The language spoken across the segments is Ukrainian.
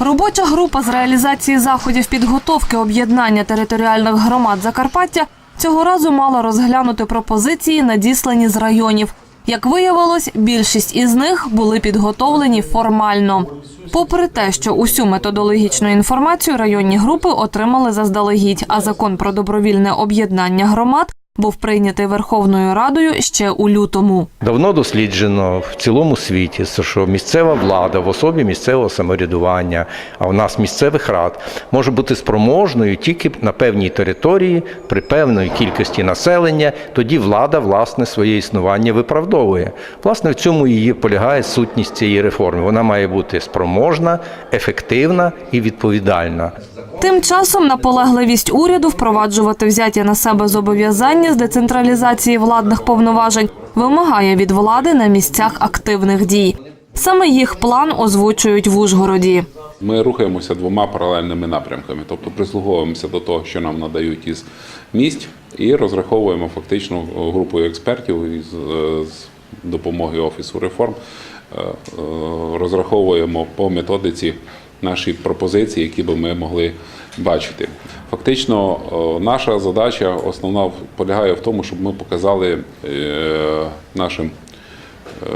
Робоча група з реалізації заходів підготовки об'єднання територіальних громад Закарпаття цього разу мала розглянути пропозиції, надіслані з районів. Як виявилось, більшість із них були підготовлені формально. Попри те, що усю методологічну інформацію районні групи отримали заздалегідь, а закон про добровільне об'єднання громад був прийнятий Верховною Радою ще у лютому. Давно досліджено в цілому світі, що місцева влада в особі місцевого самоврядування, а у нас місцевих рад, може бути спроможною тільки на певній території при певної кількості населення. Тоді влада власне своє існування виправдовує. Власне, в цьому її полягає сутність цієї реформи. Вона має бути спроможна, ефективна і відповідальна. Тим часом наполегливість уряду впроваджувати взяті на себе зобов'язання з децентралізації владних повноважень вимагає від влади на місцях активних дій. Саме їх план озвучують в Ужгороді. Ми рухаємося двома паралельними напрямками, тобто прислуговуємося до того, що нам надають із місць, і розраховуємо фактично групою експертів із е, з допомогою офісу реформ. е, е, Розраховуємо по методиці наші пропозиції, які би ми могли бачити. Фактично, е, наша задача основна полягає в тому, щоб ми показали е, нашим е,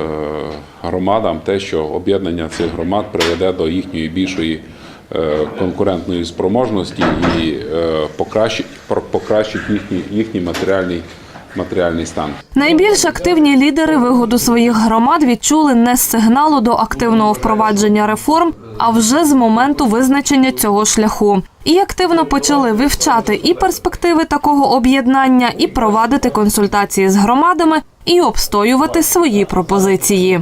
громадам те, що об'єднання цих громад приведе до їхньої більшої конкурентної спроможності і покращить їхній, їхній матеріальний, матеріальний стан. Найбільш активні лідери вигоду своїх громад відчули не з сигналу до активного впровадження реформ, а вже з моменту визначення цього шляху. І активно почали вивчати і перспективи такого об'єднання, і провадити консультації з громадами, і обстоювати свої пропозиції.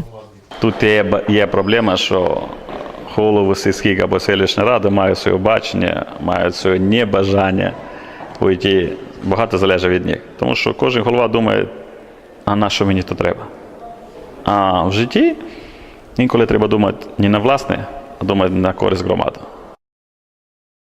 Тут є, є проблема, що голови сільських або селищної ради мають своє бачення, мають своє небажання уйти. Багато залежить від них. Тому що кожен голова думає, а на що мені то треба? А в житті інколи треба думати не на власне, а думати на користь громади.